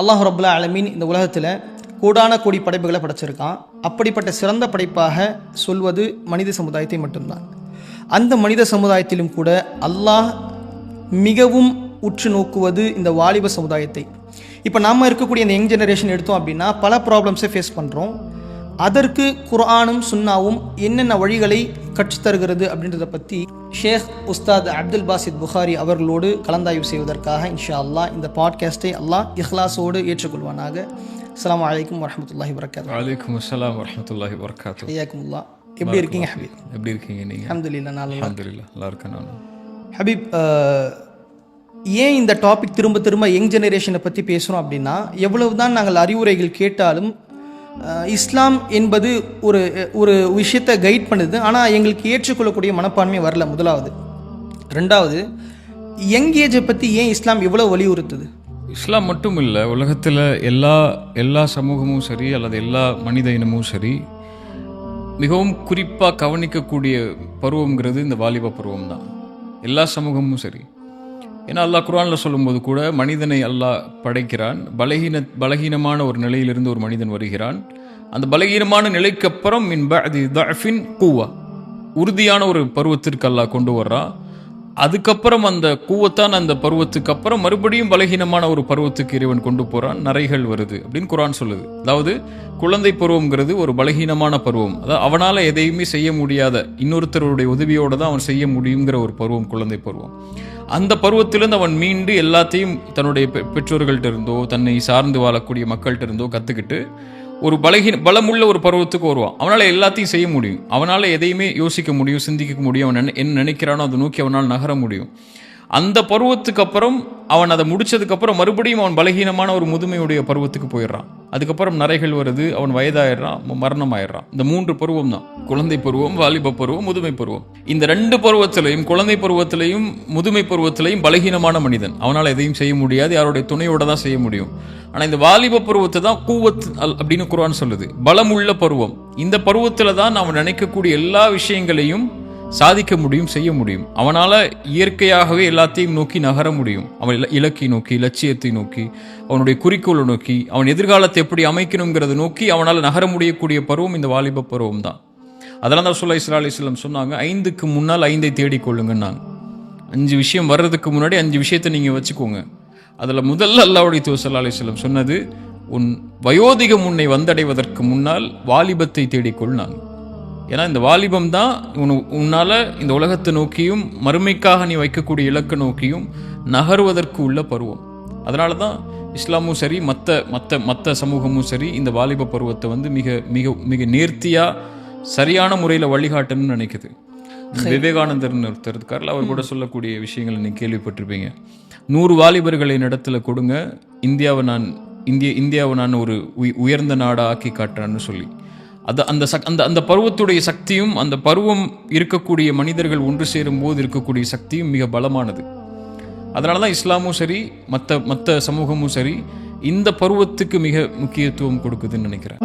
அல்லாஹ் ரபுல்லா அலமீன் இந்த உலகத்தில் கூடான கோடி படைப்புகளை படைச்சிருக்கான். அப்படிப்பட்ட சிறந்த படைப்பாக சொல்வது மனித சமுதாயத்தை மட்டும்தான். அந்த மனித சமுதாயத்திலும் கூட அல்லாஹ் மிகவும் உற்று நோக்குவது இந்த வாலிப சமுதாயத்தை. இப்போ நாம் இருக்கக்கூடிய இந்த யங் ஜெனரேஷன் எடுத்தோம் அப்படின்னா பல ப்ராப்ளம்ஸை ஃபேஸ் பண்ணுறோம் அதற்கு குர்ஆனும் சுன்னாவும் என்னென்ன வழிகளை கற்றுத்தருகிறது அப்படின்றத பற்றி ஷேக் உஸ்தாத் அப்துல் பாசித் புகாரி அவர்களோடு கலந்தாய்வு செய்வதற்காக இன்ஷா அல்லாஹ் இந்த பாட்காஸ்ட்டை அல்லாஹ் இஹ்லாஸோடு ஏற்றுக்கொள்வானாக. அஸ்ஸலாமு அலைக்கும் வரஹ்மத்துல்லாஹி வரகாத்து வலைக்கும் அஸ்ஸலாம் வரமத்துல்லாஹி வரகாத்து ஐயாக்குமுல்லா. எப்படி இருக்கீங்க ஹபீப்? எப்படி இருக்கீங்க நீங்கள் அல்ஹம்துலில்லாஹ் நான் நல்லா அல்ஹம்துலில்லாஹ் நல்லா இருக்கேன் நான். ஹபீப் ஏன் இந்த டாபிக் திரும்ப திரும்ப யங் ஜெனரேஷனை பற்றி பேசுகிறோம் அப்படின்னா எவ்வளவு தான் நாங்கள் அறிவுரைகள் கேட்டாலும் இஸ்லாம் என்பது ஒரு ஒரு விஷயத்தை கைட் பண்ணுது. ஆனால் எங்களுக்கு ஏற்றுக்கொள்ளக்கூடிய மனப்பான்மை வரல முதலாவது. ரெண்டாவது யங் ஏஜை பற்றி ஏன் இஸ்லாம் இவ்வளோ வலியுறுத்துது? இஸ்லாம் மட்டும் இல்லை உலகத்தில் எல்லா எல்லா சமூகமும் சரி அல்லது எல்லா மனித இனமும் சரி மிகவும் குறிப்பாக கவனிக்கக்கூடிய பருவங்கிறது இந்த வாலிப பருவம் தான் எல்லா சமூகமும் சரி. ஏன்னா அல்லாஹ் குரானில் சொல்லும்போது கூட மனிதனை அல்லாஹ் படைக்கிறான். பலகீன பலகீனமான ஒரு நிலையிலிருந்து ஒரு மனிதன் வருகிறான். அந்த பலகீனமான நிலைக்கு அப்புறம் மின் பஅதி தஅஃபின் கூவா. உறுதியான ஒரு பருவத்திற்கு அல்லாஹ் கொண்டு வர்றான் அதுக்கப்புறம் அந்த கூவத்தான் அந்த பருவத்துக்கு அப்புறம் மறுபடியும் பலகீனமான ஒரு பருவத்துக்கு இறைவன் கொண்டு போறான். நரைகள் வருது அப்படின்னு குரான் சொல்லுது. அதாவது குழந்தை பருவம்ங்கிறது ஒரு பலகீனமான பருவம். அதாவது அவனால எதையுமே செய்ய முடியாத இன்னொருத்தருடைய உதவியோட தான் அவன் செய்ய முடியுங்கிற ஒரு பருவம் குழந்தை பருவம். அந்த பருவத்திலிருந்து அவன் மீண்டு எல்லாத்தையும் தன்னுடைய பெ- பெற்றோர்கள்ட்ட இருந்தோ தன்னை சார்ந்து வாழக்கூடிய மக்கள்கிட்ட இருந்தோ கற்றுக்கிட்டு ஒரு பலகீன பலமுள்ள ஒரு பருவத்துக்கு வருவான். அவனால் எல்லாத்தையும் செய்ய முடியும். அவனால் எதையுமே யோசிக்க முடியும் சிந்திக்க முடியும். அவன் என்ன நினைக்கிறானோ அதை நோக்கி அவனால் நகர முடியும். அந்த பருவத்துக்கு அப்புறம் அவன் அதை முடிச்சதுக்கப்புறம் மறுபடியும் அவன் பலகீனமான ஒரு முதுமையுடைய பருவத்துக்கு போயிடுறான். அதுக்கப்புறம் நரைகள் வருது அவன் வயதாயிடுறான் மரணம் ஆயிடுறான் இந்த மூன்று பருவம் தான் குழந்தை பருவம் வாலிப பருவம் முதுமை பருவம். இந்த ரெண்டு பருவத்திலையும் குழந்தை பருவத்திலையும் முதுமை பருவத்திலையும் பலகீனமான மனிதன். அவனால் எதையும் செய்ய முடியாது யாருடைய துணையோட தான் செய்ய முடியும். ஆனால் இந்த வாலிப பருவத்தை தான் கூவத் அல் அப்படின்னு குரான் சொல்லுது. பலமுள்ள பருவம். இந்த பருவத்தில் தான் அவன் நினைக்கக்கூடிய எல்லா விஷயங்களையும் சாதிக்க முடியும் செய்ய முடியும். அவனால் இயற்கையாகவே எல்லாத்தையும் நோக்கி நகர முடியும். அவன் இல- இலக்கை நோக்கி லட்சியத்தை நோக்கி அவனுடைய குறிக்கோளை நோக்கி அவன் எதிர்காலத்தை எப்படி அமைக்கணுங்கிறத நோக்கி அவனால் நகர முடியக்கூடிய பருவம் இந்த வாலிப பருவம் தான். அதெல்லாம் தான் சொல்ல இஸ்லா அலிஸ்லாம் சொன்னாங்க ஐந்துக்கு முன்னால் ஐந்தை தேடிக்கொள்ளுங்கன்னாங்க அஞ்சு விஷயம் வர்றதுக்கு முன்னாடி அஞ்சு விஷயத்தை நீங்கள் வச்சுக்கோங்க. அதில் முதல்ல அல்லாவுடைய தூசல்லா அலிஸ்லம் சொன்னது உன் வயோதிகம் உன்னை வந்தடைவதற்கு முன்னால் வாலிபத்தை தேடிக்கொள்னாங்க ஏன்னா இந்த வாலிபம் தான் உன் உன்னால் இந்த உலகத்தை நோக்கியும் மறுமைக்காக நீ வைக்கக்கூடிய இலக்கை நோக்கியும் நகருவதற்கு உள்ள பருவம். அதனால தான் இஸ்லாமும் சரி மற்ற மற்ற மற்ற சமூகமும் சரி இந்த வாலிப பருவத்தை வந்து மிக மிக மிக நேர்த்தியாக சரியான முறையில் வழிகாட்டணும்னு நினைக்குது. விவேகானந்தர்னு ஒருத்தர் இருக்கார்ல அவர் கூட சொல்லக்கூடிய விஷயங்களை நீங்க கேள்விப்பட்டிருப்பீங்க. நூறு வாலிபர்களை இடத்துல கொடுங்க இந்தியாவை நான் இந்திய இந்தியாவை நான் ஒரு உய- உயர்ந்த நாடா ஆக்கி காட்டுறேன்னு சொல்லி. அது அந்த சக் அந்த அந்த பருவத்துடைய சக்தியும் அந்த பருவம் இருக்கக்கூடிய மனிதர்கள் ஒன்று சேரும் போது இருக்கக்கூடிய சக்தியும் மிக பலமானது. அதனால தான் இஸ்லாமும் சரி மற்ற மற்ற சமூகமும் சரி இந்த பருவத்துக்கு மிக முக்கியத்துவம் கொடுக்குதுன்னு நினைக்கிறேன்.